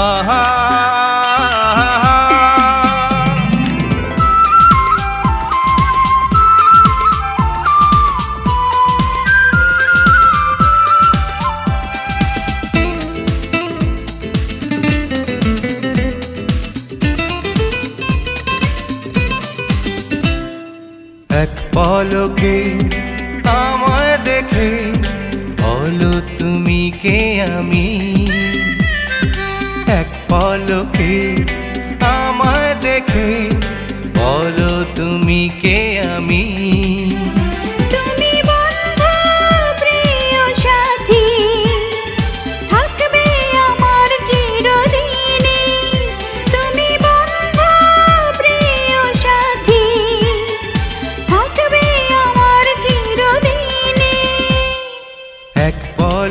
এক পলকে আমায় দেখে বলো তুমি কে আমি? এক পলকে আমায় দেখে বলো তুমি কে আমি?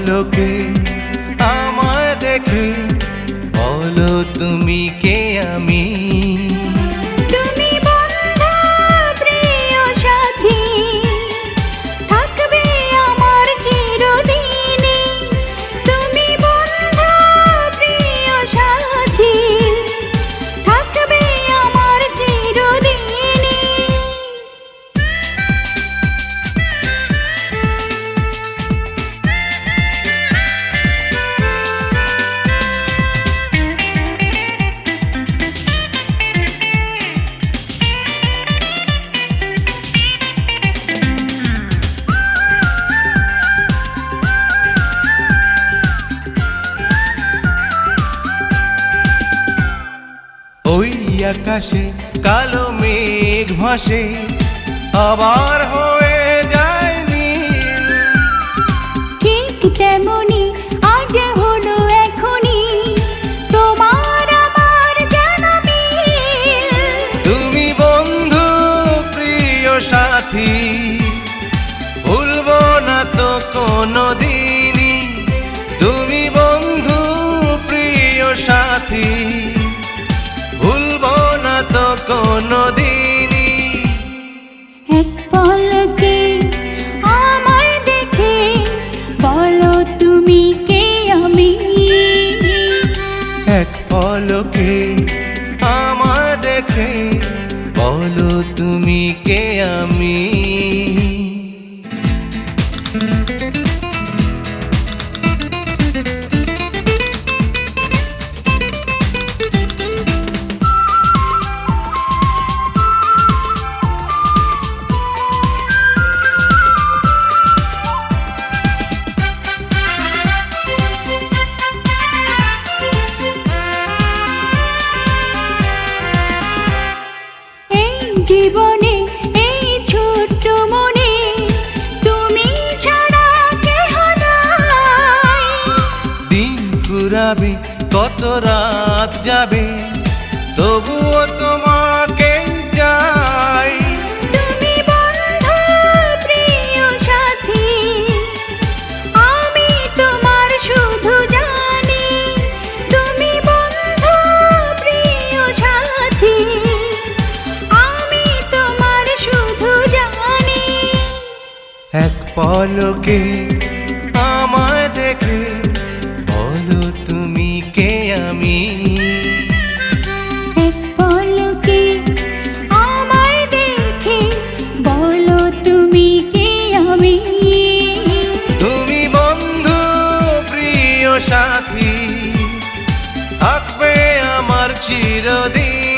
বন্ধু প্রিয় তুমি কে আকাশে কালো মেঘ ভাসে আবার হয়ে যায় নীল। ঠিক তেমনি পলকে আমায় দেখে বলো তুমি কে আমি? জীবনে, এই ছোট্ট মনে তুমি ছাড়া কেহ নাই। দিন ঘুরাবে, কত রাত যাবে, তবুও তোমাকে পলকে আমায় দেখে বলো তুমি কে আমি? পলকে আমায় দেখে বলো তুমি কে আমি? তুমি বন্ধু প্রিয় সাথী থাকবে আমার চিরদিন।